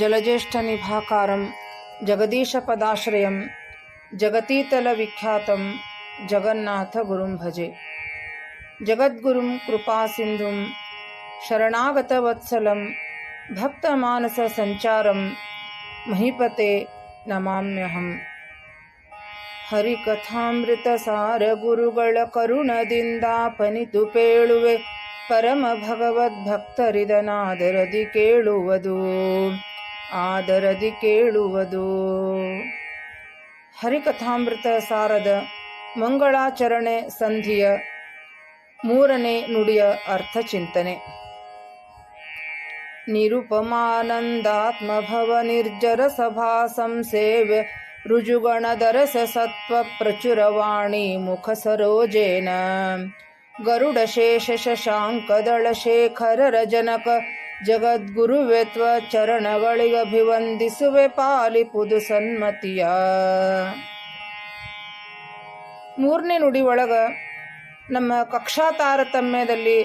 जलज्येष्ठनिभाकारं जगदीशपदाश्रयं जगतीतलविख्यातं जगन्नाथगुरुं भजे जगद्गुरुं कृपासिन्धुं शरणागतवत्सलं भक्तमानससञ्चारं महीपते नमाम्यहम् ಹರಿಕಥಾಮೃತಸಾರ ಗುರುಗಳ ಕರುಣದಿಂದಾಪನಿತು ಪೇಳುವೆ ಪರಮ ಭಗವದ್ಭಕ್ತರಿದನಾದರದಿ ಕೇಳುವುದು ಆದರದಿ ಕೇಳುವುದು. ಹರಿಕಥಾಮೃತ ಸಾರದ ಮಂಗಳಾಚರಣೆ ಸಂಧಿಯ ಮೂರನೇ ನುಡಿಯ ಅರ್ಥಚಿಂತನೆ ನಿರುಪಮಾನಂದಾತ್ಮಭವ ನಿರ್ಜರ ಸಭಾ ಸಂಸೇವ್ಯ ರುಜುಗಣದರಸ ಸತ್ವ ಪ್ರಚುರವಾಣಿ ಮುಖ ಸರೋಜೇನ. ಗರುಡ ಶೇಷ ಶಶಾಂಕದಳ ಶೇಖರರ ಜನಕ ಜಗದ್ಗುರುವೆತ್ವ ಚರಣಗಳಿಗಭಿವಂದಿಸುವೆ ಪಾಲಿಪುದು ಸನ್ಮತಿಯ. ಮೂರನೇ ನುಡಿ ಒಳಗ ನಮ್ಮ ಕಕ್ಷಾ ತಾರತಮ್ಯದಲ್ಲಿ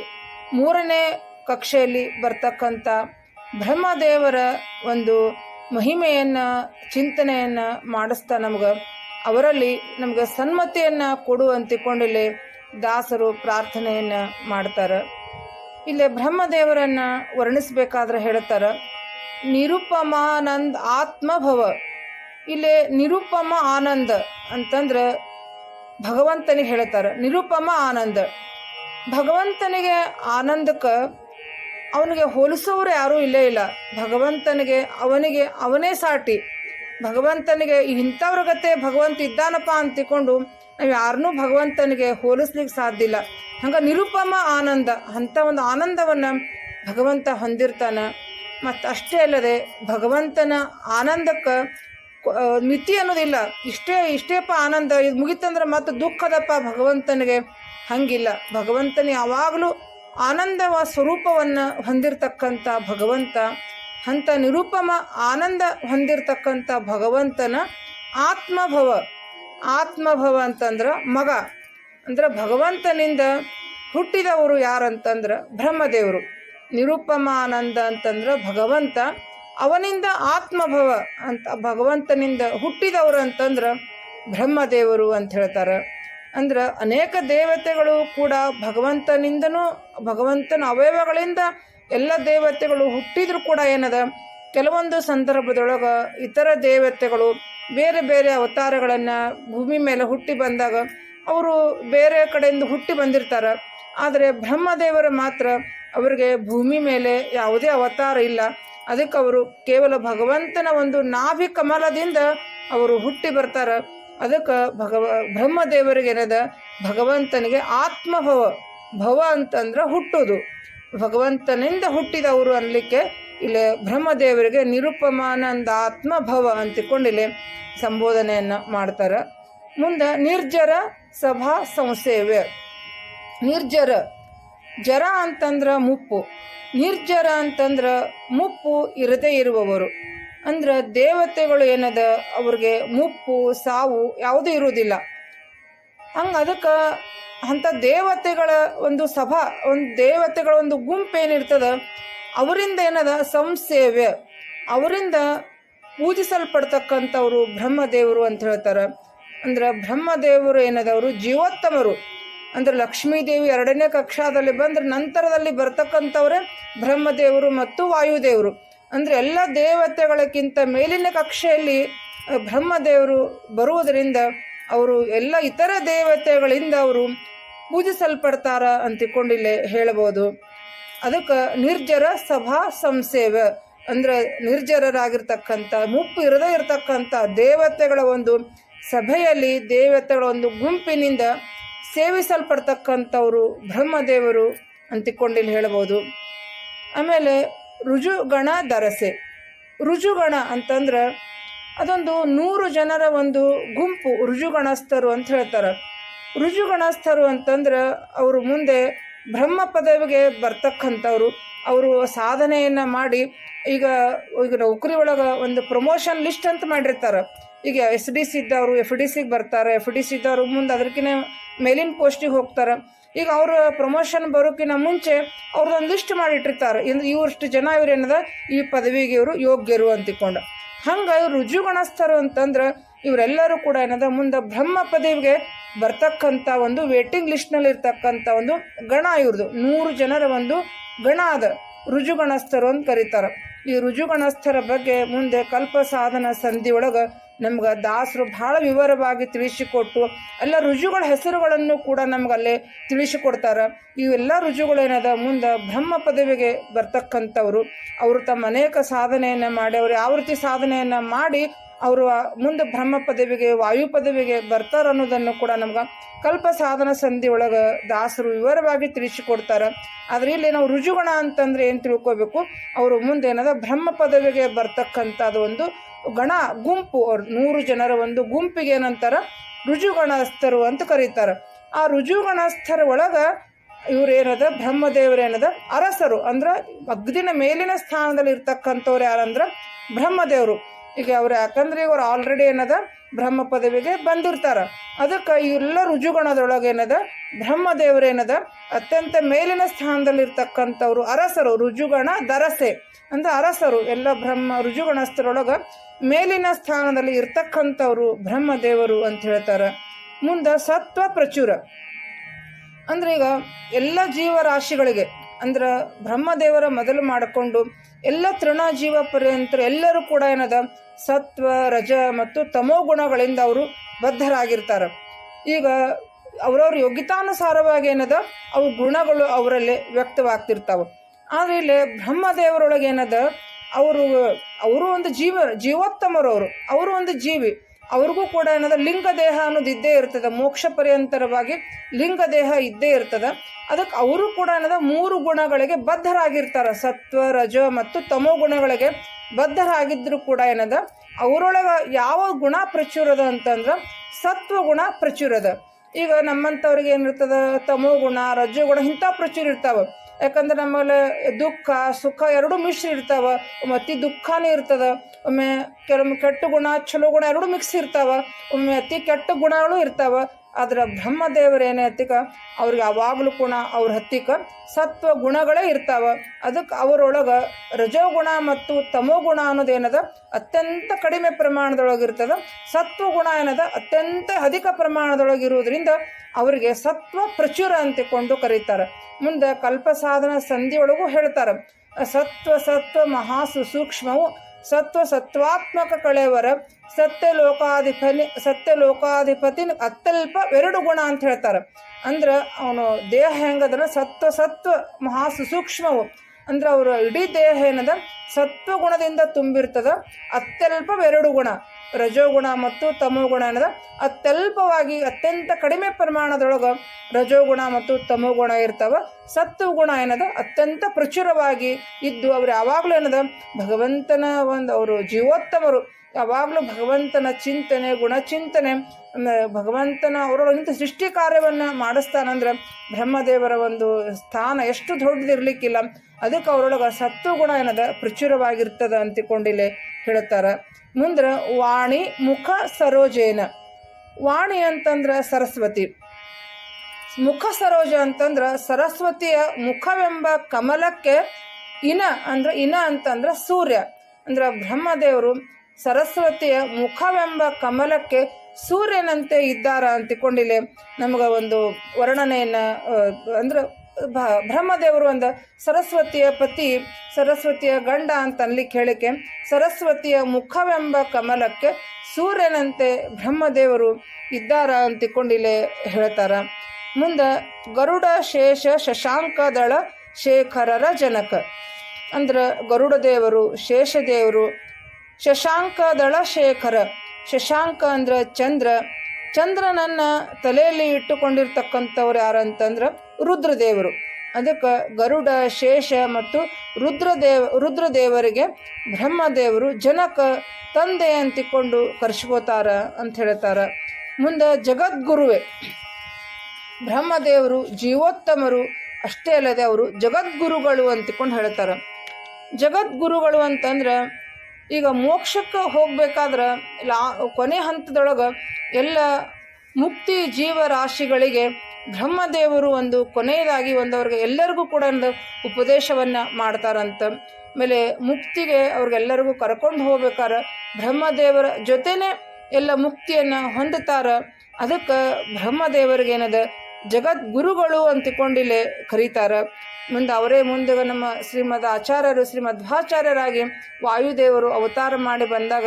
ಮೂರನೇ ಕಕ್ಷೆಯಲ್ಲಿ ಬರ್ತಕ್ಕಂಥ ಬ್ರಹ್ಮದೇವರ ಒಂದು ಮಹಿಮೆಯನ್ನು, ಚಿಂತನೆಯನ್ನು ಮಾಡಿಸ್ತಾ ನಮ್ಗೆ, ಅವರಲ್ಲಿ ನಮ್ಗೆ ಸನ್ಮತಿಯನ್ನು ಕೊಡು ಅಂತಿಕೊಂಡಿಲ್ಲಿ ದಾಸರು ಪ್ರಾರ್ಥನೆಯನ್ನು ಮಾಡ್ತಾರೆ. ಇಲ್ಲಿ ಬ್ರಹ್ಮದೇವರನ್ನು ವರ್ಣಿಸಬೇಕಾದ್ರೆ ಹೇಳ್ತಾರೆ. ನಿರುಪಮಾನಂದ್ ಆತ್ಮಭವ. ಇಲ್ಲಿ ನಿರುಪಮ ಆನಂದ ಅಂತಂದ್ರೆ ಭಗವಂತನಿಗೆ ಹೇಳ್ತಾರೆ. ನಿರುಪಮ ಆನಂದ. ಭಗವಂತನಿಗೆ ಆನಂದಕ್ಕೆ ಅವನಿಗೆ ಹೋಲಿಸೋರು ಯಾರೂ ಇಲ್ಲೇ ಇಲ್ಲ. ಭಗವಂತನಿಗೆ ಅವನಿಗೆ ಅವನೇ ಸಾಟಿ. ಭಗವಂತನಿಗೆ ಇಂಥವ್ರ ಗತೆ ಭಗವಂತ ಇದ್ದಾನಪ್ಪ ಅಂತಿಕೊಂಡು ನಾವು ಯಾರನ್ನೂ ಭಗವಂತನಿಗೆ ಹೋಲಿಸ್ಲಿಕ್ಕೆ ಸಾಧ್ಯ ಇಲ್ಲ. ಹಂಗೆ ನಿರುಪಮ ಆನಂದ ಅಂಥ ಒಂದು ಆನಂದವನ್ನು ಭಗವಂತ ಹೊಂದಿರ್ತಾನೆ. ಮತ್ತು ಅಷ್ಟೇ ಅಲ್ಲದೆ ಭಗವಂತನ ಆನಂದಕ್ಕೆ ಮಿತಿ ಅನ್ನೋದಿಲ್ಲ ಇಷ್ಟೇ ಇಷ್ಟೇಪ್ಪ ಆನಂದ, ಇದು ಮುಗಿತಂದ್ರೆ ಮತ್ತು ದುಃಖದಪ್ಪ ಭಗವಂತನಿಗೆ ಹಂಗಿಲ್ಲ. ಭಗವಂತನ ಯಾವಾಗಲೂ ಆನಂದವ ಸ್ವರೂಪವನ್ನು ಹೊಂದಿರತಕ್ಕಂಥ ಭಗವಂತ. ಅಂಥ ನಿರುಪಮ ಆನಂದ ಹೊಂದಿರತಕ್ಕಂಥ ಭಗವಂತನ ಆತ್ಮಭವ. ಆತ್ಮಭವ ಅಂತಂದ್ರೆ ಮಗ. ಅಂದ್ರೆ ಭಗವಂತನಿಂದ ಹುಟ್ಟಿದವರು ಯಾರಂತಂದ್ರೆ ಬ್ರಹ್ಮದೇವರು. ನಿರುಪಮಾನಂದ ಅಂತಂದ್ರೆ ಭಗವಂತ. ಅವನಿಂದ ಆತ್ಮಭವ ಅಂತ ಭಗವಂತನಿಂದ ಹುಟ್ಟಿದವರು ಅಂತಂದ್ರೆ ಬ್ರಹ್ಮದೇವರು ಅಂತ ಹೇಳ್ತಾರೆ. ಅಂದ್ರೆ ಅನೇಕ ದೇವತೆಗಳು ಕೂಡ ಭಗವಂತನಿಂದನೂ, ಭಗವಂತನ ಅವಯವಗಳಿಂದ ಎಲ್ಲ ದೇವತೆಗಳು ಹುಟ್ಟಿದ್ರು ಕೂಡ ಏನದ? ಕೆಲವೊಂದು ಸಂದರ್ಭದೊಳಗೆ ಇತರ ದೇವತೆಗಳು ಬೇರೆ ಬೇರೆ ಅವತಾರಗಳನ್ನು ಭೂಮಿ ಮೇಲೆ ಹುಟ್ಟಿ ಬಂದಾಗ ಅವರು ಬೇರೆ ಕಡೆಯಿಂದ ಹುಟ್ಟಿ ಬಂದಿರ್ತಾರೆ. ಆದರೆ ಬ್ರಹ್ಮದೇವರು ಮಾತ್ರ ಅವರಿಗೆ ಭೂಮಿ ಮೇಲೆ ಯಾವುದೇ ಅವತಾರ ಇಲ್ಲ. ಅದಕ್ಕೆ ಅವರು ಕೇವಲ ಭಗವಂತನ ಒಂದು ನಾಭಿ ಕಮಲದಿಂದ ಅವರು ಹುಟ್ಟಿ ಬರ್ತಾರೆ. ಅದಕ್ಕೆ ಭಗವ, ಬ್ರಹ್ಮದೇವರಿಗೆ ಏನದ? ಭಗವಂತನಿಗೆ ಆತ್ಮಭವ, ಭವ ಅಂತಂದ್ರೆ ಹುಟ್ಟುದು. ಭಗವಂತನಿಂದ ಹುಟ್ಟಿದವರು ಅನ್ಲಿಕ್ಕೆ ಇಲ್ಲಿ ಬ್ರಹ್ಮದೇವರಿಗೆ ನಿರುಪಮಾನಂದ ಆತ್ಮಭವ ಅಂತಿಕೊಂಡಿಲ್ಲಿ ಸಂಬೋಧನೆಯನ್ನು ಮಾಡ್ತಾರೆ. ಮುಂದೆ ನಿರ್ಜರ ಸಭಾ ಸಂಸೇವೆ ನಿರ್ಜರ, ಜರ ಅಂತಂದ್ರೆ ಮುಪ್ಪು. ನಿರ್ಜರ ಅಂತಂದ್ರೆ ಮುಪ್ಪು ಇರದೇ ಇರುವವರು. ಅಂದ್ರೆ ದೇವತೆಗಳು ಏನದ? ಅವ್ರಿಗೆ ಮುಪ್ಪು, ಸಾವು ಯಾವುದೂ ಇರುವುದಿಲ್ಲ. ಹಂಗೆ ಅದಕ್ಕೆ ಅಂಥ ದೇವತೆಗಳ ಒಂದು ಸಭಾ, ಒಂದು ದೇವತೆಗಳ ಒಂದು ಗುಂಪು ಏನಿರ್ತದ ಅವರಿಂದ ಏನದ? ಸಂಸೇವೆ ಅವರಿಂದ ಪೂಜಿಸಲ್ಪಡ್ತಕ್ಕಂಥವ್ರು ಬ್ರಹ್ಮದೇವರು ಅಂತ ಹೇಳ್ತಾರೆ. ಅಂದ್ರೆ ಬ್ರಹ್ಮದೇವರು ಏನದವರು ಜೀವೋತ್ತಮರು. ಅಂದ್ರೆ ಲಕ್ಷ್ಮೀದೇವಿ ಎರಡನೇ ಕಕ್ಷಾದಲ್ಲಿ ಬಂದ್ರೆ ನಂತರದಲ್ಲಿ ಬರ್ತಕ್ಕಂಥವ್ರೆ ಬ್ರಹ್ಮದೇವರು ಮತ್ತು ವಾಯುದೇವರು. ಅಂದರೆ ಎಲ್ಲ ದೇವತೆಗಳಕ್ಕಿಂತ ಮೇಲಿನ ಕಕ್ಷೆಯಲ್ಲಿ ಬ್ರಹ್ಮದೇವರು ಬರುವುದರಿಂದ ಅವರು ಎಲ್ಲ ಇತರ ದೇವತೆಗಳಿಂದ ಅವರು ಪೂಜಿಸಲ್ಪಡ್ತಾರ ಅಂತಿಕೊಂಡಿಲ್ಲೇ ಹೇಳಬಹುದು. ಅದಕ್ಕೆ ನಿರ್ಜರ ಸಭಾ ಸಂಸೇವ. ಅಂದ್ರೆ ನಿರ್ಜರರಾಗಿರ್ತಕ್ಕಂಥ, ಮುಪ್ಪು ಇರದೇ ಇರತಕ್ಕಂಥ ದೇವತೆಗಳ ಒಂದು ಸಭೆಯಲ್ಲಿ ದೇವತೆಗಳ ಒಂದು ಗುಂಪಿನಿಂದ ಸೇವಿಸಲ್ಪಡ್ತಕ್ಕಂಥವರು ಬ್ರಹ್ಮದೇವರು ಅಂತಿಕೊಂಡಿಲ್ಲಿ ಹೇಳ್ಬೋದು. ಆಮೇಲೆ ರುಜುಗಣ ದರಸೆ. ರುಜುಗಣ ಅಂತಂದ್ರೆ ಅದೊಂದು ನೂರು ಜನರ ಒಂದು ಗುಂಪು, ರುಜುಗಣಸ್ಥರು ಅಂತ ಹೇಳ್ತಾರೆ. ರುಜುಗಣಸ್ಥರು ಅಂತಂದ್ರೆ ಅವರು ಮುಂದೆ ಬ್ರಹ್ಮ ಪದವಿಗೆ ಬರ್ತಕ್ಕಂಥವ್ರು ಅವರು ಸಾಧನೆಯನ್ನು ಮಾಡಿ ಈಗ ಈಗ ನೌಕರಿ ಒಳಗೆ ಒಂದು ಪ್ರಮೋಷನ್ ಲಿಸ್ಟ್ ಅಂತ ಮಾಡಿರ್ತಾರೆ. ಈಗ ಎಸ್ ಡಿ ಸಿ ಇದ್ದವರು ಎಫ್ ಡಿ ಸಿಗೆ ಬರ್ತಾರೆ ಎಫ್ ಡಿ ಸಿ ಇದ್ದವರು ಮುಂದೆ ಅದಕ್ಕಿಂತ ಮೇಲಿನ ಪೋಸ್ಟಿಗೆ ಹೋಗ್ತಾರೆ. ಈಗ ಅವರು ಪ್ರಮೋಷನ್ ಬರೋಕ್ಕಿಂತ ಮುಂಚೆ ಅವ್ರದ್ದೊಂದು ಲಿಸ್ಟ್ ಮಾಡಿಟ್ಟಿರ್ತಾರೆ. ಇಂದು ಇವರಷ್ಟು ಜನ ಇವ್ರು ಏನದ? ಈ ಪದವಿಗೆ ಇವರು ಯೋಗ್ಯರು ಅಂತಿಕೊಂಡು. ಹಂಗೆ ಇವ್ರು ಅಂತಂದ್ರೆ ಇವರೆಲ್ಲರೂ ಕೂಡ ಏನಂದ್ರೆ ಮುಂದೆ ಬ್ರಹ್ಮ ಪದವಿಗೆ ಬರ್ತಕ್ಕಂಥ ಒಂದು ವೇಟಿಂಗ್ ಲಿಸ್ಟ್ನಲ್ಲಿ ಇರ್ತಕ್ಕಂಥ ಒಂದು ಗಣ ಇವ್ರದ್ದು ನೂರು ಜನರ ಒಂದು ಗಣ ಅದ. ರುಜುಗಣಸ್ಥರು ಅಂತ ಕರೀತಾರೆ. ಈ ರುಜುಗಣಸ್ಥರ ಬಗ್ಗೆ ಮುಂದೆ ಕಲ್ಪ ಸಾಧನ ಸಂಧಿ ಒಳಗೆ ನಮ್ಗೆ ದಾಸರು ಭಾಳ ವಿವರವಾಗಿ ತಿಳಿಸಿಕೊಟ್ಟು, ಎಲ್ಲ ರುಜುಗಳ ಹೆಸರುಗಳನ್ನು ಕೂಡ ನಮ್ಗೆ ಅಲ್ಲೇ ತಿಳಿಸಿಕೊಡ್ತಾರೆ ಇವೆಲ್ಲ ರುಜುಗಳೇನದ ಮುಂದೆ ಬ್ರಹ್ಮ ಪದವಿಗೆ ಬರ್ತಕ್ಕಂಥವ್ರು. ಅವರು ತಮ್ಮ ಅನೇಕ ಸಾಧನೆಯನ್ನು ಮಾಡಿ, ಅವ್ರು ಯಾವ ರೀತಿ ಸಾಧನೆಯನ್ನು ಮಾಡಿ ಅವರು ಮುಂದೆ ಬ್ರಹ್ಮ ಪದವಿಗೆ, ವಾಯು ಪದವಿಗೆ ಬರ್ತಾರ ಅನ್ನೋದನ್ನು ಕೂಡ ನಮ್ಗೆ ಕಲ್ಪ ಸಾಧನ ಸಂಧಿ ಒಳಗೆ ದಾಸರು ವಿವರವಾಗಿ ತಿಳಿಸಿಕೊಡ್ತಾರೆ. ಆದರೆ ಇಲ್ಲಿ ನಾವು ರುಜುಗುಣ ಅಂತಂದ್ರೆ ಏನು ತಿಳ್ಕೋಬೇಕು? ಅವರು ಮುಂದೆ ಏನದ ಬ್ರಹ್ಮ ಪದವಿಗೆ ಬರ್ತಕ್ಕಂಥದ್ದು ಒಂದು ಗಣ, ಗುಂಪು, ಅವ್ರು ನೂರು ಜನರ ಒಂದು ಗುಂಪಿಗೆ ಏನಂತಾರೆ ರುಜುಗಣಸ್ಥರು ಅಂತ ಕರೀತಾರೆ. ಆ ರುಜುಗಣಸ್ಥರ ಒಳಗೆ ಇವ್ರೇನದ ಬ್ರಹ್ಮದೇವರೇನದ ಅರಸರು, ಅಂದ್ರೆ ಅಗ್ದಿನ ಮೇಲಿನ ಸ್ಥಾನದಲ್ಲಿ ಇರ್ತಕ್ಕಂಥವ್ರು ಯಾರಂದ್ರೆ ಬ್ರಹ್ಮದೇವರು. ಈಗ ಅವ್ರು ಯಾಕಂದ್ರೆ ಇವ್ರು ಆಲ್ರೆಡಿ ಏನದ? ಬ್ರಹ್ಮ ಪದವಿಗೆ ಬಂದಿರ್ತಾರೆ. ಅದಕ್ಕೆ ಎಲ್ಲ ರುಜುಗಣದೊಳಗೆ ಏನದ? ಬ್ರಹ್ಮದೇವರೇನದ ಅತ್ಯಂತ ಮೇಲಿನ ಸ್ಥಾನದಲ್ಲಿ ಇರ್ತಕ್ಕಂಥವ್ರು ಅರಸರು, ರುಜುಗಣ ದರಸೆ ಅಂದ್ರೆ ಅರಸರು ಎಲ್ಲ ಬ್ರಹ್ಮ ರುಜುಗಣಸ್ಥರೊಳಗೆ ಮೇಲಿನ ಸ್ಥಾನದಲ್ಲಿ ಇರ್ತಕ್ಕಂಥವ್ರು ಬ್ರಹ್ಮದೇವರು ಅಂತ ಹೇಳ್ತಾರೆ. ಮುಂದೆ ಸತ್ವ ಪ್ರಚುರ. ಅಂದ್ರೆ ಈಗ ಎಲ್ಲ ಜೀವರಾಶಿಗಳಿಗೆ, ಅಂದ್ರೆ ಬ್ರಹ್ಮದೇವರ ಮೊದಲು ಮಾಡಿಕೊಂಡು ಎಲ್ಲ ತೃಣಜೀವ ಪರ್ಯಂತರು ಎಲ್ಲರೂ ಕೂಡ ಏನದ, ಸತ್ವ, ರಜ ಮತ್ತು ತಮೋ ಗುಣಗಳಿಂದ ಅವರು ಬದ್ಧರಾಗಿರ್ತಾರೆ. ಈಗ ಅವರವ್ರ ಯೋಗ್ಯತಾನುಸಾರವಾಗಿ ಏನದ, ಅವು ಗುಣಗಳು ಅವರಲ್ಲಿ ವ್ಯಕ್ತವಾಗ್ತಿರ್ತಾವೆ. ಆದರೆ ಇಲ್ಲಿ ಬ್ರಹ್ಮದೇವರೊಳಗೆ ಏನದ ಅವರು ಅವರು ಒಂದು ಜೀವ ಜೀವೋತ್ತಮರವರು ಅವರು ಅವರು ಒಂದು ಜೀವಿ. ಅವ್ರಿಗೂ ಕೂಡ ಏನದ ಲಿಂಗ ದೇಹ ಅನ್ನೋದು ಇದ್ದೇ ಇರ್ತದೆ. ಮೋಕ್ಷ ಪರ್ಯಂತರವಾಗಿ ಲಿಂಗ ದೇಹ ಇದ್ದೇ ಇರ್ತದೆ. ಅದಕ್ಕೆ ಅವರು ಕೂಡ ಏನದ ಮೂರು ಗುಣಗಳಿಗೆ ಬದ್ಧರಾಗಿರ್ತಾರೆ. ಸತ್ವ, ರಜ ಮತ್ತು ತಮೋ ಗುಣಗಳಿಗೆ ಬದ್ಧರಾಗಿದ್ದರೂ ಕೂಡ ಏನದ ಅವರೊಳಗೆ ಯಾವ ಗುಣ ಪ್ರಚುರದ ಅಂತಂದ್ರೆ ಸತ್ವ ಗುಣ ಪ್ರಚುರದ. ಈಗ ನಮ್ಮಂಥವ್ರಿಗೆ ಏನಿರ್ತದ? ತಮೋ ಗುಣ, ರಜೋ ಗುಣ ಇಂಥ ಪ್ರಚುರ ಇರ್ತಾವೆ. ಯಾಕಂದ್ರೆ ನಮ್ಮಲ್ಲಿ ದುಃಖ, ಸುಖ ಎರಡೂ ಮಿಶ್ರ ಇರ್ತಾವೆ. ಒಮ್ಮೆ ಅತಿ ದುಃಖನೂ ಇರ್ತದ. ಒಮ್ಮೆ ಕೆಲವೊಮ್ಮೆ ಕೆಟ್ಟ ಗುಣ, ಚಲೋ ಗುಣ ಎರಡೂ ಮಿಕ್ಸ್ ಇರ್ತಾವ. ಒಮ್ಮೆ ಅತಿ ಕೆಟ್ಟ ಗುಣಗಳು ಇರ್ತಾವ. ಆದ್ರೆ ಬ್ರಹ್ಮದೇವರೇನೇ ಹತ್ತಿಕ ಅವ್ರಿಗೆ ಯಾವಾಗಲೂ ಕೂಡ ಅವ್ರ ಹತ್ತಿಕ ಸತ್ವ ಗುಣಗಳೇ ಇರ್ತಾವ. ಅದಕ್ಕೆ ಅವರೊಳಗೆ ರಜೋಗುಣ ಮತ್ತು ತಮೋಗುಣ ಅನ್ನೋದೇನದ ಅತ್ಯಂತ ಕಡಿಮೆ ಪ್ರಮಾಣದೊಳಗೆ ಇರ್ತದ. ಸತ್ವ ಗುಣ ಏನದ? ಅತ್ಯಂತ ಅಧಿಕ ಪ್ರಮಾಣದೊಳಗೆ ಇರುವುದರಿಂದ ಅವರಿಗೆ ಸತ್ವ ಪ್ರಚುರ ಅಂತಿಕೊಂಡು ಕರೀತಾರೆ. ಮುಂದೆ ಕಲ್ಪ ಸಾಧನ ಸಂಧಿಯೊಳಗೂ ಹೇಳ್ತಾರೆ. ಸತ್ವ ಸತ್ವ ಮಹಾಸು ಸೂಕ್ಷ್ಮವು ಸತ್ವ ಸತ್ವಾತ್ಮಕ ಕಳೆವರ ಸತ್ಯ ಲೋಕಾಧಿಪನಿ ಸತ್ಯ ಲೋಕಾಧಿಪತಿ ಅತ್ಯಲ್ಪ ಎರಡು ಗುಣ ಅಂತ ಹೇಳ್ತಾರೆ. ಅಂದ್ರೆ ಅವನು ದೇಹ ಹೆಂಗದನ? ಸತ್ವ ಸತ್ವ ಮಹಾ ಸೂಕ್ಷ್ಮವು ಅಂದ್ರೆ ಅವರ ಇಡೀ ದೇಹ ಏನದ? ಸತ್ವ ಗುಣದಿಂದ ಅತ್ಯಲ್ಪ ಎರಡು ಗುಣ. ರಜೋಗುಣ ಮತ್ತು ತಮೋಗುಣ ಏನದ? ಅತ್ಯಲ್ಪವಾಗಿ ಅತ್ಯಂತ ಕಡಿಮೆ ಪ್ರಮಾಣದೊಳಗೆ ರಜೋಗುಣ ಮತ್ತು ತಮೋಗುಣ ಇರ್ತಾವ. ಸತ್ವ ಗುಣ ಏನದ? ಅತ್ಯಂತ ಪ್ರಚುರವಾಗಿ ಇದ್ದು ಅವ್ರು ಯಾವಾಗಲೂ ಏನದ? ಭಗವಂತನ ಒಂದು ಅವರು ಜೀವೋತ್ತಮರು. ಯಾವಾಗಲೂ ಭಗವಂತನ ಚಿಂತನೆ, ಗುಣಚಿಂತನೆ ಚಿಂತನೆ ಭಗವಂತನ ಅವರೊಳಗಿಂತ ಸೃಷ್ಟಿ ಕಾರ್ಯವನ್ನು ಮಾಡಿಸ್ತಾನಂದ್ರೆ ಬ್ರಹ್ಮದೇವರ ಒಂದು ಸ್ಥಾನ ಎಷ್ಟು ದೊಡ್ಡದಿರ್ಲಿಕ್ಕಿಲ್ಲ. ಅದಕ್ಕೆ ಅವರೊಳಗೆ ಸತ್ತು ಗುಣ ಏನದ? ಪ್ರಚುರವಾಗಿರ್ತದೆ ಅಂತಿಕೊಂಡಿಲ್ಲಿ ಹೇಳ್ತಾರೆ. ಮುಂದ್ರೆ ವಾಣಿ ಮುಖ ಸರೋಜೇನ. ವಾಣಿ ಅಂತಂದ್ರೆ ಸರಸ್ವತಿ. ಮುಖ ಸರೋಜ ಅಂತಂದ್ರೆ ಸರಸ್ವತಿಯ ಮುಖವೆಂಬ ಕಮಲಕ್ಕೆ ಇನ, ಅಂದ್ರೆ ಇನ ಅಂತಂದ್ರೆ ಸೂರ್ಯ. ಅಂದ್ರೆ ಬ್ರಹ್ಮದೇವರು ಸರಸ್ವತಿಯ ಮುಖವೆಂಬ ಕಮಲಕ್ಕೆ ಸೂರ್ಯನಂತೆ ಇದ್ದಾರ ಅಂತಿಕೊಂಡಿಲ್ಲಿ ನಮ್ಗೆ ಒಂದು ವರ್ಣನೆಯನ್ನು ಅಂದ್ರೆ ಬ್ರಹ್ಮದೇವರು ಒಂದು ಸರಸ್ವತಿಯ ಪತಿ, ಸರಸ್ವತಿಯ ಗಂಡ ಅಂತ ಅನ್ಲಿಕ್ಕೆ ಹೇಳಿಕೆ. ಸರಸ್ವತಿಯ ಮುಖವೆಂಬ ಕಮಲಕ್ಕೆ ಸೂರ್ಯನಂತೆ ಬ್ರಹ್ಮದೇವರು ಇದ್ದಾರ ಅಂತಿಕೊಂಡಿಲ್ಲೇ ಹೇಳ್ತಾರ. ಮುಂದೆ ಗರುಡ ಶೇಷ ಶಶಾಂಕದಳ ಶೇಖರರ ಜನಕ. ಅಂದ್ರೆ ಗರುಡ ದೇವರು ಶೇಷದೇವರು ಶಶಾಂಕದಳ ದಳಶೇಖರ ಶಶಾಂಕ ಅಂದ್ರೆ ಚಂದ್ರ. ಚಂದ್ರನನ್ನ ತಲೆಯಲ್ಲಿ ಇಟ್ಟುಕೊಂಡಿರ್ತಕ್ಕಂಥವ್ರು ಯಾರಂತಂದ್ರೆ ರುದ್ರದೇವರು. ಅದಕ್ಕೆ ಗರುಡ, ಶೇಷ ಮತ್ತು ರುದ್ರದೇವ, ರುದ್ರದೇವರಿಗೆ ಬ್ರಹ್ಮದೇವರು ಜನಕ, ತಂದೆ ಅಂತಿಕೊಂಡು ಕರ್ಸ್ಕೋತಾರ ಅಂತ ಹೇಳ್ತಾರ. ಮುಂದೆ ಜಗದ್ಗುರುವೆ. ಬ್ರಹ್ಮದೇವರು ಜೀವೋತ್ತಮರು, ಅಷ್ಟೇ ಅಲ್ಲದೆ ಅವರು ಜಗದ್ಗುರುಗಳು ಅಂತಿಕೊಂಡು ಹೇಳ್ತಾರೆ. ಜಗದ್ಗುರುಗಳು ಅಂತಂದ್ರೆ ಈಗ ಮೋಕ್ಷಕ್ಕೆ ಹೋಗ್ಬೇಕಾದ್ರೆ ಲಾ ಕೊನೆ ಹಂತದೊಳಗೆ ಎಲ್ಲ ಮುಕ್ತಿ ಜೀವರಾಶಿಗಳಿಗೆ ಬ್ರಹ್ಮದೇವರು ಒಂದು ಕೊನೆಯದಾಗಿ ಒಂದು ಅವ್ರಿಗೆ ಎಲ್ಲರಿಗೂ ಕೂಡ ಒಂದು ಉಪದೇಶವನ್ನು ಮಾಡ್ತಾರಂತ. ಆಮೇಲೆ ಮುಕ್ತಿಗೆ ಅವ್ರಿಗೆಲ್ಲರಿಗೂ ಕರ್ಕೊಂಡು ಹೋಗ್ಬೇಕಾರೆ ಬ್ರಹ್ಮದೇವರ ಜೊತೆನೇ ಎಲ್ಲ ಮುಕ್ತಿಯನ್ನು ಹೊಂದುತ್ತಾರೆ. ಅದಕ್ಕೆ ಬ್ರಹ್ಮದೇವರಿಗೆ ಏನದ ಜಗದ್ಗುರುಗಳು ಅಂತಿಕೊಂಡಿಲ್ಲೇ ಕರೀತಾರ. ಮುಂದೆ ಅವರೇ ಮುಂದೆ ನಮ್ಮ ಶ್ರೀಮದ್ ಆಚಾರ್ಯರು ಶ್ರೀಮಧ್ವಾಚಾರ್ಯರಾಗಿ ವಾಯುದೇವರು ಅವತಾರ ಮಾಡಿ ಬಂದಾಗ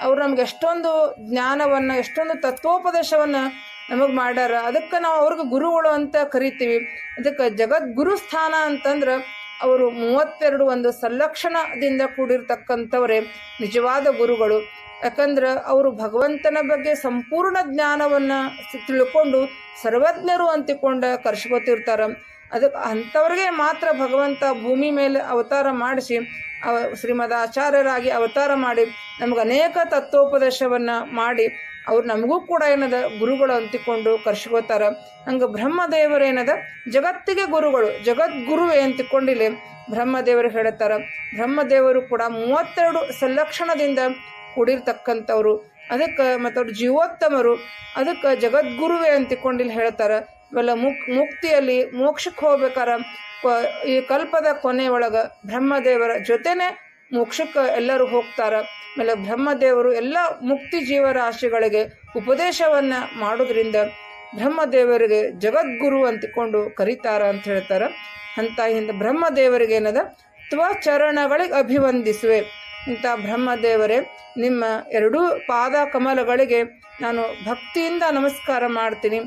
ಅವ್ರು ನಮ್ಗೆ ಎಷ್ಟೊಂದು ಜ್ಞಾನವನ್ನು, ಎಷ್ಟೊಂದು ತತ್ವೋಪದೇಶವನ್ನು ನಮಗೆ ಮಾಡ್ಯಾರ. ಅದಕ್ಕೆ ನಾವು ಅವ್ರಿಗೆ ಗುರುಗಳು ಅಂತ ಕರಿತೀವಿ. ಅದಕ್ಕೆ ಜಗದ್ಗುರು ಸ್ಥಾನ ಅಂತಂದ್ರೆ ಅವರು ಮೂವತ್ತೆರಡು ಒಂದು ಸಂಲಕ್ಷಣದಿಂದ ಕೂಡಿರ್ತಕ್ಕಂಥವರೇ ನಿಜವಾದ ಗುರುಗಳು. ಯಾಕಂದ್ರೆ ಅವರು ಭಗವಂತನ ಬಗ್ಗೆ ಸಂಪೂರ್ಣ ಜ್ಞಾನವನ್ನು ತಿಳ್ಕೊಂಡು ಸರ್ವಜ್ಞರು ಅಂತಿಕೊಂಡ ಕರ್ಸ್ಕೊತಿರ್ತಾರೆ ಅದಕ್ಕೆ ಅಂಥವ್ರಿಗೆ ಮಾತ್ರ ಭಗವಂತ ಭೂಮಿ ಮೇಲೆ ಅವತಾರ ಮಾಡಿಸಿ, ಅವ ಶ್ರೀಮದ್ ಆಚಾರ್ಯರಾಗಿ ಅವತಾರ ಮಾಡಿ, ನಮ್ಗೆ ಅನೇಕ ತತ್ವೋಪದೇಶವನ್ನು ಮಾಡಿ, ಅವ್ರು ನಮಗೂ ಕೂಡ ಏನದ ಗುರುಗಳು ಅಂತಿಕೊಂಡು ಕರ್ಸ್ಕೋತಾರ ಹಂಗೆ ಬ್ರಹ್ಮದೇವರೇನದ ಜಗತ್ತಿಗೆ ಗುರುಗಳು, ಜಗದ್ಗುರುವೇ ಅಂತಿಕೊಂಡಿಲ್ಲಿ ಬ್ರಹ್ಮದೇವರು ಹೇಳುತ್ತಾರೆ ಬ್ರಹ್ಮದೇವರು ಕೂಡ ಮೂವತ್ತೆರಡು ಸಂಲಕ್ಷಣದಿಂದ ಕೂಡಿರ್ತಕ್ಕಂಥವ್ರು. ಅದಕ್ಕೆ ಮತ್ತು ಅವ್ರು ಜೀವೋತ್ತಮರು. ಅದಕ್ಕೆ ಜಗದ್ಗುರುವೇ ಅಂತಿಕೊಂಡಿಲ್ಲಿ ಹೇಳ್ತಾರೆ. ಇವೆಲ್ಲ ಮುಕ್, ಮುಕ್ತಿಯಲ್ಲಿ ಮೋಕ್ಷಕ್ಕೆ ಹೋಗ್ಬೇಕಾರ. ಈ ಕಲ್ಪದ ಕೊನೆಯೊಳಗೆ ಬ್ರಹ್ಮದೇವರ ಜೊತೆನೆ ಮೋಕ್ಷಕ್ಕೆ ಎಲ್ಲರೂ ಹೋಗ್ತಾರ. ಆಮೇಲೆ ಬ್ರಹ್ಮದೇವರು ಎಲ್ಲ ಮುಕ್ತಿ ಜೀವರಾಶಿಗಳಿಗೆ ಉಪದೇಶವನ್ನು ಮಾಡೋದ್ರಿಂದ ಬ್ರಹ್ಮದೇವರಿಗೆ ಜಗದ್ಗುರು ಅಂತಿಕೊಂಡು ಕರೀತಾರ ಅಂತ ಹೇಳ್ತಾರೆ. ಅಂತ ಹಿಂದೆ ಬ್ರಹ್ಮದೇವರಿಗೆ ಏನದ ತ್ವಚರಣಗಳಿಗೆ ಅಭಿವಂದಿಸುವೆ. ಇಂಥ ಬ್ರಹ್ಮದೇವರೇ, ನಿಮ್ಮ ಎರಡೂ ಪಾದ ಕಮಲಗಳಿಗೆ ನಾನು ಭಕ್ತಿಯಿಂದ ನಮಸ್ಕಾರ ಮಾಡ್ತೀನಿ.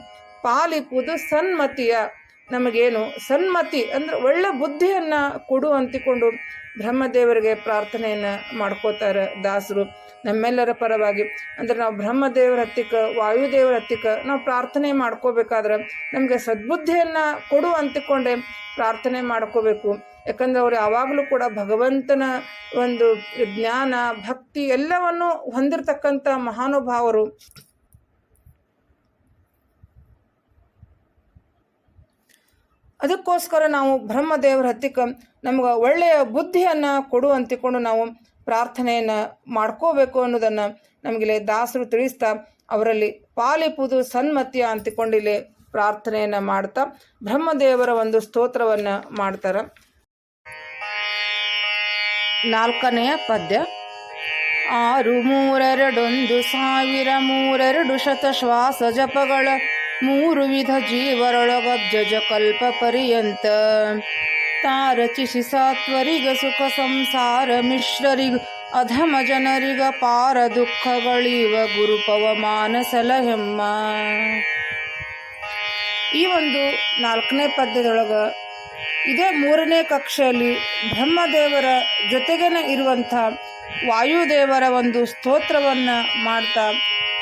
ಪಾಲಿಪುದು ಸನ್ಮತಿಯ, ನಮಗೇನು ಸನ್ಮತಿ ಅಂದರೆ ಒಳ್ಳೆ ಬುದ್ಧಿಯನ್ನು ಕೊಡು ಅಂತಿಕೊಂಡು ಬ್ರಹ್ಮದೇವರಿಗೆ ಪ್ರಾರ್ಥನೆಯನ್ನು ಮಾಡ್ಕೋತಾರೆ ದಾಸರು. ನಮ್ಮೆಲ್ಲರ ಪರವಾಗಿ ಅಂದರೆ ನಾವು ಬ್ರಹ್ಮದೇವರ ಹತ್ತಿಕ, ವಾಯುದೇವರ ಹತ್ತಿಕ ನಾವು ಪ್ರಾರ್ಥನೆ ಮಾಡ್ಕೋಬೇಕಾದ್ರೆ ನಮಗೆ ಸದ್ಬುದ್ಧಿಯನ್ನು ಕೊಡು ಅಂತಿಕೊಂಡೆ ಪ್ರಾರ್ಥನೆ ಮಾಡ್ಕೋಬೇಕು. ಯಾಕಂದ್ರೆ ಅವ್ರು ಯಾವಾಗಲೂ ಕೂಡ ಭಗವಂತನ ಒಂದು ಜ್ಞಾನ, ಭಕ್ತಿ ಎಲ್ಲವನ್ನು ಹೊಂದಿರತಕ್ಕಂಥ ಮಹಾನುಭಾವರು ಅದಕ್ಕೋಸ್ಕರ ನಾವು ಬ್ರಹ್ಮದೇವರ ಹತ್ತಿಕ ನಮ್ಗೆ ಒಳ್ಳೆಯ ಬುದ್ಧಿಯನ್ನು ಕೊಡು ಅಂತಿಕೊಂಡು ನಾವು ಪ್ರಾರ್ಥನೆಯನ್ನು ಮಾಡ್ಕೋಬೇಕು ಅನ್ನೋದನ್ನು ನಮಗಿಲ್ಲಿ ದಾಸರು ತಿಳಿಸ್ತಾ ಅವರಲ್ಲಿ ಪಾಲಿಪುದು ಸನ್ಮತಿಯ ಅಂತಿಕೊಂಡಿಲ್ಲಿ ಪ್ರಾರ್ಥನೆಯನ್ನು ಮಾಡ್ತಾ ಬ್ರಹ್ಮದೇವರ ಒಂದು ಸ್ತೋತ್ರವನ್ನು ಮಾಡ್ತಾರೆ. ನಾಲ್ಕನೆಯ ಪದ್ಯ. ಆರು, ಮೂರೆರಡೊಂದು, ಸಾವಿರ, ಮೂರೆರಡು ಶತ ಶ್ವಾಸ ಜಪಗಳ ಮೂರು ವಿಧ ಜೀವರೊಳಗಬ್ಜಜ ಕಲ್ಪ ಪರ್ಯಂತ. ತಾರಚಿಸಿ ಸಾತ್ವರಿಗ ಸುಖ ಸಂಸಾರ, ಮಿಶ್ರರಿಗ ಅಧಮ ಜನರಿಗ ಪಾರ ದುಃಖಗಳಿವ ಗುರುಪವಮಾನ ಸಲಹೆಮ್ಮ. ಈ ಒಂದು ನಾಲ್ಕನೇ ಪದ್ಯದೊಳಗೆ ಇದೇ ಮೂರನೇ ಕಕ್ಷೆಯಲ್ಲಿ ಬ್ರಹ್ಮದೇವರ ಜೊತೆಗೇನೆ ಇರುವಂಥ ವಾಯುದೇವರ ಒಂದು ಸ್ತೋತ್ರವನ್ನು ಮಾಡ್ತಾ,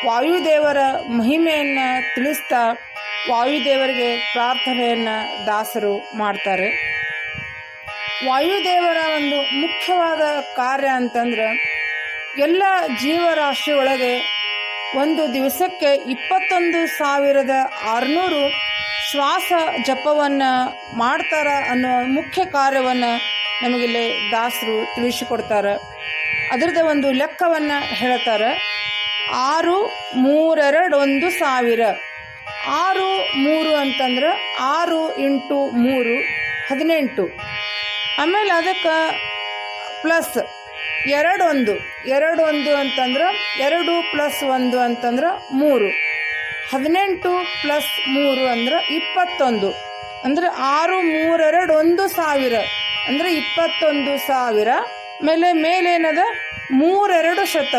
ವಾಯುದೇವರ ಮಹಿಮೆಯನ್ನು ತಿಳಿಸ್ತಾ ವಾಯುದೇವರಿಗೆ ಪ್ರಾರ್ಥನೆಯನ್ನು ದಾಸರು ಮಾಡ್ತಾರೆ. ವಾಯುದೇವರ ಒಂದು ಮುಖ್ಯವಾದ ಕಾರ್ಯ ಅಂತಂದ್ರೆ ಎಲ್ಲ ಜೀವರಾಶಿಯೊಳಗೆ ಒಂದು ದಿವಸಕ್ಕೆ ಇಪ್ಪತ್ತೊಂದು ಸಾವಿರದ ಆರುನೂರು ಶ್ವಾಸ ಜಪವನ್ನು ಮಾಡ್ತಾರ ಅನ್ನೋ ಮುಖ್ಯ ಕಾರ್ಯವನ್ನು ನಮಗಿಲ್ಲಿ ದಾಸರು ತಿಳಿಸಿಕೊಡ್ತಾರೆ. ಅದರದ ಒಂದು ಲೆಕ್ಕವನ್ನು ಹೇಳ್ತಾರೆ. ಆರು, ಮೂರೆರಡು, ಒಂದು ಸಾವಿರ. ಆರು, ಮೂರು ಅಂತಂದ್ರೆ ಆರು ಇಂಟು ಮೂರು, ಹದಿನೆಂಟು. ಆಮೇಲೆ ಅದಕ್ಕೆ ಪ್ಲಸ್ ಎರಡು ಒಂದು. ಎರಡು ಒಂದು ಅಂತಂದ್ರೆ ಎರಡು ಪ್ಲಸ್ ಒಂದು ಅಂತಂದ್ರೆ ಮೂರು. ಹದಿನೆಂಟು ಪ್ಲಸ್ ಮೂರು ಅಂದ್ರೆ ಇಪ್ಪತ್ತೊಂದು. ಅಂದರೆ ಆರು ಮೂರೆರಡು ಒಂದು ಸಾವಿರ. ಅಂದರೆ ಇಪ್ಪತ್ತೊಂದು ಸಾವಿರ. ಮೇಲೆ, ಮೇಲೇನದ? ಮೂರೆರಡು ಶತ.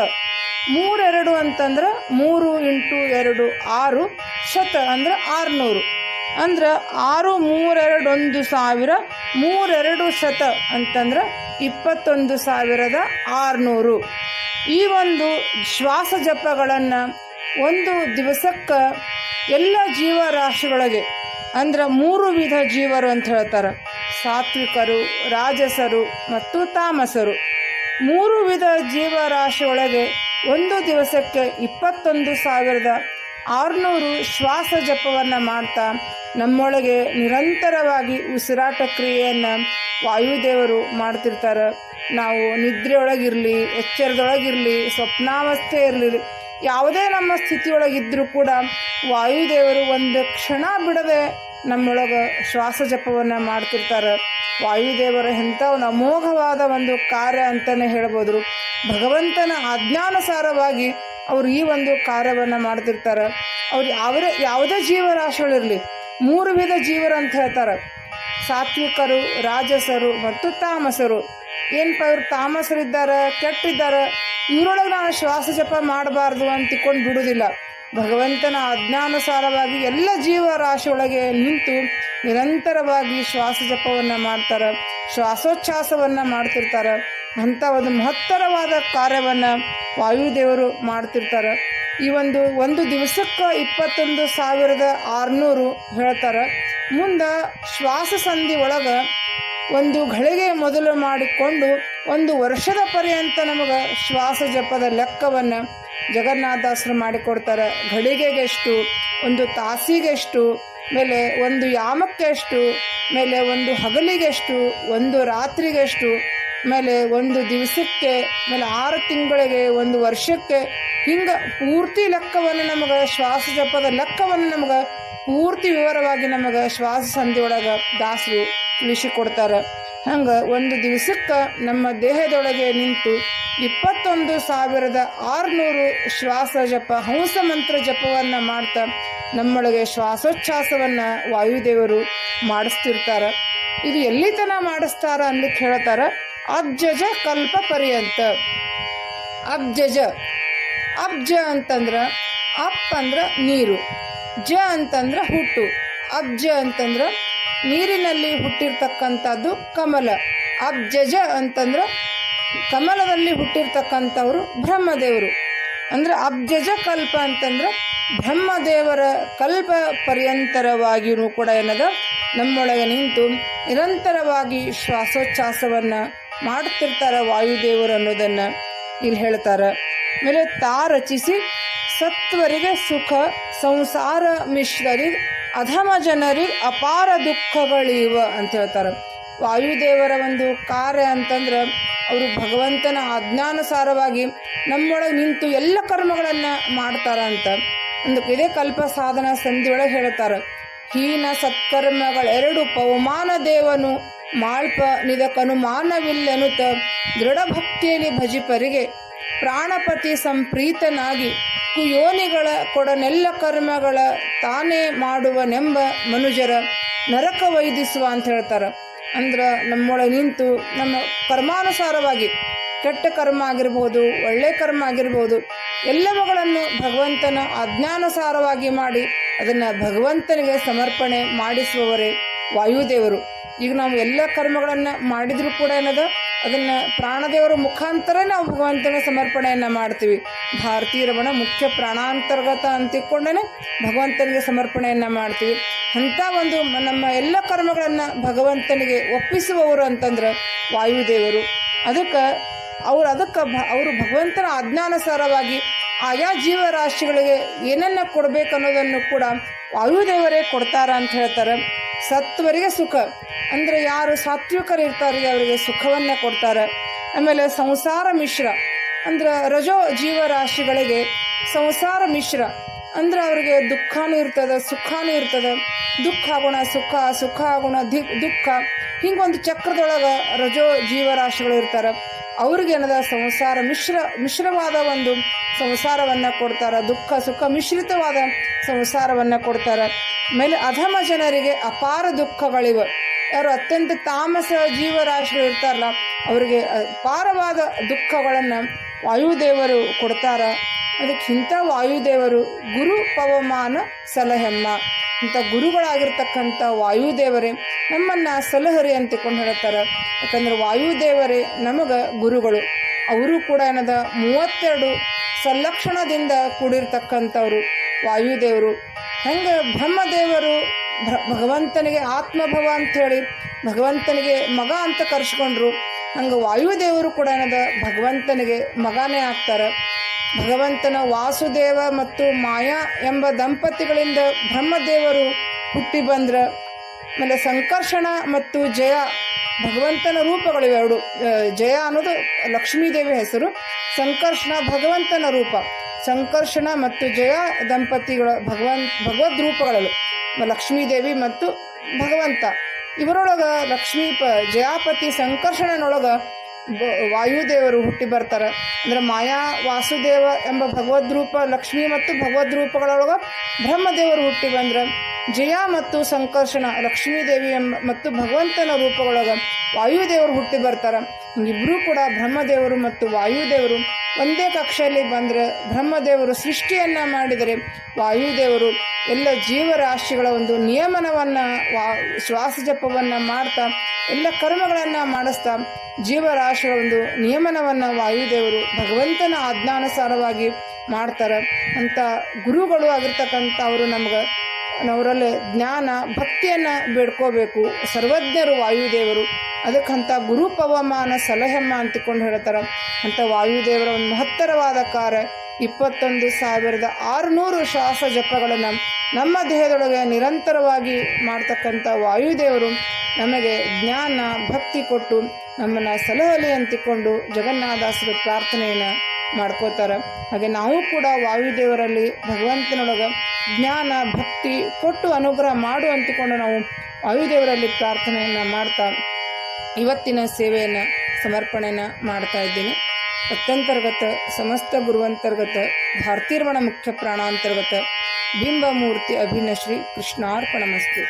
ಮೂರೆರಡು ಅಂತಂದ್ರೆ ಮೂರು ಇಂಟು ಎರಡು, ಆರು ಶತ ಅಂದ್ರೆ ಆರುನೂರು. ಅಂದ್ರೆ ಆರು ಮೂರೆರಡು ಒಂದು ಸಾವಿರ ಮೂರೆರಡು ಶತ ಅಂತಂದ್ರೆ ಇಪ್ಪತ್ತೊಂದು ಸಾವಿರದ ಆರುನೂರು. ಈ ಒಂದು ಶ್ವಾಸ ಜಪಗಳನ್ನು ಒಂದು ದಿವಸಕ್ಕೆ ಎಲ್ಲ ಜೀವರಾಶಿಗಳಿಗೆ ಅಂದ್ರೆ ಮೂರು ವಿಧ ಜೀವರು ಅಂತ ಹೇಳ್ತಾರೆ. ಸಾತ್ವಿಕರು, ರಾಜಸರು ಮತ್ತು ತಾಮಸರು. ಮೂರು ವಿಧ ಜೀವರಾಶಿಯೊಳಗೆ ಒಂದು ದಿವಸಕ್ಕೆ ಇಪ್ಪತ್ತೊಂದು ಸಾವಿರದ ಆರುನೂರು ಶ್ವಾಸ ಜಪವನ್ನು ಮಾಡ್ತಾ, ನಮ್ಮೊಳಗೆ ನಿರಂತರವಾಗಿ ಉಸಿರಾಟ ಕ್ರಿಯೆಯನ್ನು ವಾಯುದೇವರು ಮಾಡ್ತಿರ್ತಾರೆ. ನಾವು ನಿದ್ರೆಯೊಳಗಿರಲಿ, ಎಚ್ಚರದೊಳಗಿರಲಿ ಸ್ವಪ್ನಾವಸ್ಥೆ ಇರಲಿ ಯಾವುದೇ ನಮ್ಮ ಸ್ಥಿತಿಯೊಳಗಿದ್ದರೂ ಕೂಡ ವಾಯುದೇವರು ಒಂದು ಕ್ಷಣ ಬಿಡದೆ ನಮ್ಮೊಳಗೆ ಶ್ವಾಸ ಜಪವನ್ನು ಮಾಡ್ತಿರ್ತಾರೆ. ವಾಯುದೇವರ ಎಂಥ ಒಂದು ಅಮೋಘವಾದ ಒಂದು ಕಾರ್ಯ ಅಂತಲೇ ಹೇಳ್ಬೋದ್ರು ಭಗವಂತನ ಆಜ್ಞಾನುಸಾರವಾಗಿ ಅವರು ಈ ಒಂದು ಕಾರ್ಯವನ್ನು ಮಾಡ್ತಿರ್ತಾರೆ. ಅವ್ರು ಯಾವರೇ, ಯಾವುದೇ ಜೀವರಾಶಿಗಳಿರಲಿ ಮೂರು ವಿಧ ಜೀವರು ಅಂತ ಹೇಳ್ತಾರೆ. ಸಾತ್ವಿಕರು, ರಾಜಸರು ಮತ್ತು ತಾಮಸರು. ಏನಪ್ಪ ಇವ್ರು ತಾಮಸರಿದ್ದಾರೆ, ಕೆಟ್ಟಿದ್ದಾರೆ? ಇವರೊಳಗೆ ನಾನು ಶ್ವಾಸ ಜಪ ಮಾಡಬಾರ್ದು ಅಂತ ಇಕ್ಕೊಂಡು ಬಿಡುವುದಿಲ್ಲ. ಭಗವಂತನ ಅಜ್ಞಾನುಸಾರವಾಗಿ ಎಲ್ಲ ಜೀವರಾಶಿಯೊಳಗೆ ನಿಂತು ನಿರಂತರವಾಗಿ ಶ್ವಾಸ ಜಪವನ್ನು ಮಾಡ್ತಾರೆ ಶ್ವಾಸೋಚ್ಛ್ವಾಸವನ್ನು ಮಾಡ್ತಿರ್ತಾರೆ. ಅಂಥ ಒಂದು ಮಹತ್ತರವಾದ ಕಾರ್ಯವನ್ನು ವಾಯುದೇವರು ಮಾಡ್ತಿರ್ತಾರೆ. ಈ ಒಂದು ಒಂದು ದಿವಸಕ್ಕೆ ಇಪ್ಪತ್ತೊಂದು ಸಾವಿರದ ಆರುನೂರು ಹೇಳ್ತಾರೆ. ಮುಂದೆ ಶ್ವಾಸ ಸಂಧಿ ಒಳಗೆ ಒಂದು ಘಳಿಗೆ ಮೊದಲು ಮಾಡಿಕೊಂಡು ಒಂದು ವರ್ಷದ ಪರ್ಯಂತ ನಮಗೆ ಶ್ವಾಸ ಜಪದ ಲೆಕ್ಕವನ್ನು ಜಗನ್ನಾಥದಾಸರು ಮಾಡಿಕೊಡ್ತಾರೆ. ಘಳಿಗೆಗೆಷ್ಟು, ಒಂದು ತಾಸಿಗೆಷ್ಟು, ಮೇಲೆ ಒಂದು ಯಾಮಕ್ಕೆಷ್ಟು, ಮೇಲೆ ಒಂದು ಹಗಲಿಗೆಷ್ಟು, ಒಂದು ರಾತ್ರಿಗೆಷ್ಟು, ಮೇಲೆ ಒಂದು ದಿವಸಕ್ಕೆ, ಮೇಲೆ ಆರು ತಿಂಗಳಿಗೆ, ಒಂದು ವರ್ಷಕ್ಕೆ ಹಿಂಗೆ ಪೂರ್ತಿ ಲೆಕ್ಕವನ್ನು ನಮಗೆ ಶ್ವಾಸ ಜಪದ ಲೆಕ್ಕವನ್ನು ನಮಗೆ ಪೂರ್ತಿ ವಿವರವಾಗಿ ನಮಗೆ ಶ್ವಾಸ ಸಂಧಿಯೊಳಗೆ ದಾಸರು ತಿಳಿಸಿಕೊಡ್ತಾರೆ ಹಂಗೆ ಒಂದು ದಿವಸಕ್ಕೆ ನಮ್ಮ ದೇಹದೊಳಗೆ ನಿಂತು ಇಪ್ಪತ್ತೊಂದು ಸಾವಿರದ ಆರುನೂರು ಶ್ವಾಸ ಜಪ, ಹಂಸ ಮಂತ್ರ ಜಪವನ್ನು ಮಾಡ್ತಾ ನಮ್ಮೊಳಗೆ ಶ್ವಾಸೋಚ್ಛ್ವಾಸವನ್ನು ವಾಯುದೇವರು ಮಾಡಿಸ್ತಿರ್ತಾರೆ. ಇದು ಎಲ್ಲಿ ತನ ಮಾಡಿಸ್ತಾರ ಅನ್ಲಿಕ್ಕೆ ಹೇಳ್ತಾರೆ ಅಬ್ಜಜ ಕಲ್ಪ ಪರ್ಯಂತ. ಅಬ್ಜಜ, ಅಬ್ಜ ಅಂತಂದ್ರೆ ಅಪ್ ಅಂದ್ರೆ ನೀರು, ಜ ಅಂತಂದ್ರೆ ಹುಟ್ಟು, ಅಬ್ಜ ಅಂತಂದ್ರೆ ನೀರಿನಲ್ಲಿ ಹುಟ್ಟಿರ್ತಕ್ಕಂಥದ್ದು ಕಮಲ. ಅಬ್ಜಜ ಅಂತಂದ್ರೆ ಕಮಲದಲ್ಲಿ ಹುಟ್ಟಿರ್ತಕ್ಕಂಥವ್ರು ಬ್ರಹ್ಮದೇವರು. ಅಂದ್ರೆ ಅಬ್ಜಜ ಕಲ್ಪ ಅಂತಂದ್ರೆ ಬ್ರಹ್ಮದೇವರ ಕಲ್ಪ ಪರ್ಯಂತರವಾಗಿಯೂ ಕೂಡ ಏನದ? ನಮ್ಮೊಳಗೆ ನಿಂತು ನಿರಂತರವಾಗಿ ಶ್ವಾಸೋಚ್ಛ್ವಾಸವನ್ನು ಮಾಡ್ತಿರ್ತಾರೆ ವಾಯುದೇವರು ಅನ್ನೋದನ್ನು ಇಲ್ಲಿ ಹೇಳ್ತಾರೆ. ಆಮೇಲೆ ತಾ ರಚಿಸಿ ಸತ್ವರಿಗೆ ಸುಖ, ಸಂಸಾರ ಮಿಶ್ರರಿಗೆ ಅಧಮ ಜನರಿಗೆ ಅಪಾರ ದುಃಖಗಳಿವ ಅಂತ ಹೇಳ್ತಾರೆ. ವಾಯುದೇವರ ಒಂದು ಕಾರ್ಯ ಅಂತಂದ್ರೆ ಅವರು ಭಗವಂತನ ಅಜ್ಞಾನುಸಾರವಾಗಿ ನಮ್ಮೊಳಗೆ ನಿಂತು ಎಲ್ಲ ಕರ್ಮಗಳನ್ನು ಮಾಡ್ತಾರ ಅಂತ. ಒಂದು ಇದೇ ಕಲ್ಪ ಸಾಧನ ಸಂಧಿಯೊಳಗೆ ಹೇಳ್ತಾರೆ. ಹೀನ ಸತ್ಕರ್ಮಗಳೆರಡು ಪವಮಾನ ದೇವನು, ಮಾಳ್ಪ ನಿದಕನುಮಾನವಿಲ್ಲೆನುತ ದೃಢ ಭಕ್ತಿಯಲ್ಲಿ ಭಜಿಪರಿಗೆ ಪ್ರಾಣಪತಿ ಸಂಪ್ರೀತನಾಗಿ ಕುಯೋನಿಗಳ ಕೊಡನೆಲ್ಲ ಕರ್ಮಗಳ ತಾನೇ ಮಾಡುವನೆಂಬ ಮನುಜರ ನರಕ ವೈದಿಸುವ ಅಂತ ಹೇಳ್ತಾರೆ. ಅಂದ್ರೆ ನಮ್ಮೊಳಗೆ ನಿಂತು ನಮ್ಮ ಕರ್ಮಾನುಸಾರವಾಗಿ ಕೆಟ್ಟ ಕರ್ಮ ಆಗಿರ್ಬೋದು, ಒಳ್ಳೆ ಕರ್ಮ ಆಗಿರ್ಬೋದು, ಎಲ್ಲವುಗಳನ್ನು ಭಗವಂತನ ಆಜ್ಞಾನುಸಾರವಾಗಿ ಮಾಡಿ ಅದನ್ನು ಭಗವಂತನಿಗೆ ಸಮರ್ಪಣೆ ಮಾಡಿಸುವವರೇ ವಾಯುದೇವರು. ಈಗ ನಾವು ಎಲ್ಲ ಕರ್ಮಗಳನ್ನು ಮಾಡಿದರೂ ಕೂಡ ಏನದ? ಅದನ್ನು ಪ್ರಾಣದೇವರ ಮುಖಾಂತರ ನಾವು ಭಗವಂತನ ಸಮರ್ಪಣೆಯನ್ನು ಮಾಡ್ತೀವಿ. ಭಾರತೀಯ ರಮಣ ಮುಖ್ಯ ಪ್ರಾಣಾಂತರ್ಗತ ಅಂತಿಕೊಂಡೇ ಭಗವಂತನಿಗೆ ಸಮರ್ಪಣೆಯನ್ನು ಮಾಡ್ತೀವಿ. ಅಂಥ ಒಂದು ನಮ್ಮ ಎಲ್ಲ ಕರ್ಮಗಳನ್ನು ಭಗವಂತನಿಗೆ ಒಪ್ಪಿಸುವವರು ಅಂತಂದ್ರೆ ವಾಯುದೇವರು. ಅದಕ್ಕೆ ಅವ್ರು ಅದಕ್ಕೆ ಅವರು ಭಗವಂತನ ಆಜ್ಞಾನುಸಾರವಾಗಿ ಆಯಾ ಜೀವರಾಶಿಗಳಿಗೆ ಏನನ್ನ ಕೊಡಬೇಕು ಅನ್ನೋದನ್ನು ಕೂಡ ವಾಯುದೇವರೇ ಕೊಡ್ತಾರ ಅಂತ ಹೇಳ್ತಾರೆ. ಸತ್ವರಿಗೆ ಸುಖ. ಅಂದರೆ ಯಾರು ಸಾತ್ವಿಕರು ಇರ್ತಾರೆ, ಅವರಿಗೆ ಸುಖವನ್ನು ಕೊಡ್ತಾರೆ. ಆಮೇಲೆ ಸಂಸಾರ ಮಿಶ್ರ, ಅಂದ್ರೆ ರಜೋ ಜೀವರಾಶಿಗಳಿಗೆ ಸಂಸಾರ ಮಿಶ್ರ, ಅಂದ್ರೆ ಅವರಿಗೆ ದುಃಖನೂ ಇರ್ತದೆ, ಸುಖನೂ ಇರ್ತದೆ. ದುಃಖ, ಗುಣ, ಸುಖ ಸುಖ, ಗುಣ, ದಿ, ದುಃಖ, ಹಿಂಗೊಂದು ಚಕ್ರದೊಳಗೆ ರಜೋ ಜೀವರಾಶಿಗಳು ಇರ್ತಾರೆ. ಅವ್ರಿಗೆ ಏನದ ಸಂಸಾರ ಮಿಶ್ರ, ಮಿಶ್ರವಾದ ಒಂದು ಸಂಸಾರವನ್ನು ಕೊಡ್ತಾರೆ. ದುಃಖ, ಸುಖ ಮಿಶ್ರಿತವಾದ ಸಂಸಾರವನ್ನು ಕೊಡ್ತಾರೆ. ಮೇಲೆ ಅಧಮ ಜನರಿಗೆ ಅಪಾರ ದುಃಖಗಳಿವೆ. ಯಾರು ಅತ್ಯಂತ ತಾಮಸ ಜೀವರಾಶಿಗಳು ಇರ್ತಾರಲ್ಲ, ಅವರಿಗೆ ಅಪಾರವಾದ ದುಃಖಗಳನ್ನು ವಾಯುದೇವರು ಕೊಡ್ತಾರ. ಅದಕ್ಕಿಂತ ವಾಯುದೇವರು ಗುರು ಪವಮಾನ ಸಲಹೆಮ್ಮ ಇಂಥ ಗುರುಗಳಾಗಿರ್ತಕ್ಕಂಥ ವಾಯುದೇವರೇ ನಮ್ಮನ್ನು ಸಲಹರಿ ಅಂತಿಕೊಂಡು ಹೇಳ್ತಾರೆ. ಯಾಕಂದ್ರೆ ವಾಯುದೇವರೇ ನಮಗೆ ಗುರುಗಳು. ಅವರು ಕೂಡ ಏನದ ಮೂವತ್ತೆರಡು ಸಲ್ಲಕ್ಷಣದಿಂದ ಕೂಡಿರ್ತಕ್ಕಂಥವ್ರು ವಾಯುದೇವರು. ಹೆಂಗೆ ಬ್ರಹ್ಮದೇವರು ಭಗವಂತನಿಗೆ ಆತ್ಮಭವ ಅಂಥೇಳಿ ಭಗವಂತನಿಗೆ ಮಗ ಅಂತ ಕರೆಸ್ಕೊಂಡ್ರು. ಹಂಗೆ ವಾಯುದೇವರು ಕೂಡ ಏನದ ಭಗವಂತನಿಗೆ ಮಗನೇ ಆಗ್ತಾರೆ. ಭಗವಂತನ ವಾಸುದೇವ ಮತ್ತು ಮಾಯಾ ಎಂಬ ದಂಪತಿಗಳಿಂದ ಬ್ರಹ್ಮದೇವರು ಹುಟ್ಟಿ ಬಂದ್ರ, ಆಮೇಲೆ ಸಂಕರ್ಷಣ ಮತ್ತು ಜಯ ಭಗವಂತನ ರೂಪಗಳಿವೆ ಎರಡು. ಜಯ ಅನ್ನೋದು ಲಕ್ಷ್ಮೀದೇವಿ ಹೆಸರು, ಸಂಕರ್ಷಣ ಭಗವಂತನ ರೂಪ. ಸಂಕರ್ಷಣ ಮತ್ತು ಜಯ ದಂಪತಿಗಳ ಭಗವನ್, ಭಗವದ್ ರೂಪಗಳು ಲಕ್ಷ್ಮೀದೇವಿ ಮತ್ತು ಭಗವಂತ. ಇವರೊಳಗ ಲಕ್ಷ್ಮೀ ಪ, ಜಯಾಪತಿ ಸಂಕರ್ಷಣನೊಳಗೆ ವಾಯುದೇವರು ಹುಟ್ಟಿ ಬರ್ತಾರೆ. ಅಂದ್ರೆ ಮಾಯಾ ವಾಸುದೇವ ಎಂಬ ಭಗವದ್ ರೂಪ ಲಕ್ಷ್ಮಿ ಮತ್ತು ಭಗವದ್ ರೂಪಗಳೊಳಗ ಬ್ರಹ್ಮದೇವರು ಹುಟ್ಟಿ ಬಂದ್ರೆ ಜಯ ಮತ್ತು ಸಂಕರ್ಷಣ ಲಕ್ಷ್ಮೀದೇವಿ ಎಂಬ ಮತ್ತು ಭಗವಂತನ ರೂಪಗಳೊಳಗ ವಾಯುದೇವರು ಹುಟ್ಟಿ ಬರ್ತಾರೆ. ಇಬ್ಬರೂ ಕೂಡ ಬ್ರಹ್ಮದೇವರು ಮತ್ತು ವಾಯುದೇವರು ಒಂದೇ ಕಕ್ಷೆಯಲ್ಲಿ ಬಂದರೆ ಬ್ರಹ್ಮದೇವರು ಸೃಷ್ಟಿಯನ್ನು ಮಾಡಿದರೆ ವಾಯುದೇವರು ಎಲ್ಲ ಜೀವರಾಶಿಗಳ ಒಂದು ನಿಯಮನವನ್ನು ವಾ ಶ್ವಾಸ ಜಪವನ್ನು ಮಾಡ್ತಾ, ಎಲ್ಲ ಕರ್ಮಗಳನ್ನು ಮಾಡಿಸ್ತಾ, ಜೀವರಾಶಿಗಳ ಒಂದು ನಿಯಮನವನ್ನು ವಾಯುದೇವರು ಭಗವಂತನ ಆಜ್ಞಾನುಸಾರವಾಗಿ ಮಾಡ್ತಾರೆ. ಅಂತ ಗುರುಗಳು ಆಗಿರ್ತಕ್ಕಂಥ ಅವರು ನಮ್ಗೆ ಅವರಲ್ಲಿ ಜ್ಞಾನ, ಭಕ್ತಿಯನ್ನು ಬೇಡ್ಕೋಬೇಕು. ಸರ್ವಜ್ಞರು ವಾಯುದೇವರು. ಅದಕ್ಕಂಥ ಗುರು ಪವಮಾನ ಸಲಹೆಮ್ಮ ಅಂತಿಕೊಂಡು ಹೇಳ್ತಾರೆ. ಅಂತ ವಾಯುದೇವರ ಒಂದು ಮಹತ್ತರವಾದ ಕಾರ್ಯ ಇಪ್ಪತ್ತೊಂದು ಸಾವಿರದ ಆರುನೂರು ಶ್ವಾಸ ಜಪಗಳನ್ನು ನಮ್ಮ ದೇಹದೊಳಗೆ ನಿರಂತರವಾಗಿ ಮಾಡ್ತಕ್ಕಂಥ ವಾಯುದೇವರು ನಮಗೆ ಜ್ಞಾನ, ಭಕ್ತಿ ಕೊಟ್ಟು ನಮ್ಮನ್ನು ಸಲಹಲಿ ಅಂತಿಕೊಂಡು ಜಗನ್ನಾಥಾಸರು ಪ್ರಾರ್ಥನೆಯನ್ನು ಮಾಡ್ಕೋತಾರೆ. ಹಾಗೆ ನಾವು ಕೂಡ ವಾಯುದೇವರಲ್ಲಿ ಭಗವಂತನೊಳಗೆ ಜ್ಞಾನ, ಭಕ್ತಿ ಕೊಟ್ಟು ಅನುಗ್ರಹ ಮಾಡು ಅಂತಿಕೊಂಡು ನಾವು ವಾಯುದೇವರಲ್ಲಿ ಪ್ರಾರ್ಥನೆಯನ್ನು ಮಾಡ್ತಾ ಇವತ್ತಿನ ಸೇವೆಯನ್ನು ಸಮರ್ಪಣೆಯನ್ನು ಮಾಡ್ತಾ ಇದ್ದೀನಿ. तदंतर्गत समस्त गुरुअंतर्गत भारतीर्पण मुख्य प्राणांतर्गत बिंबमूर्ती अभिनश्री कृष्णार्पणमस्तू.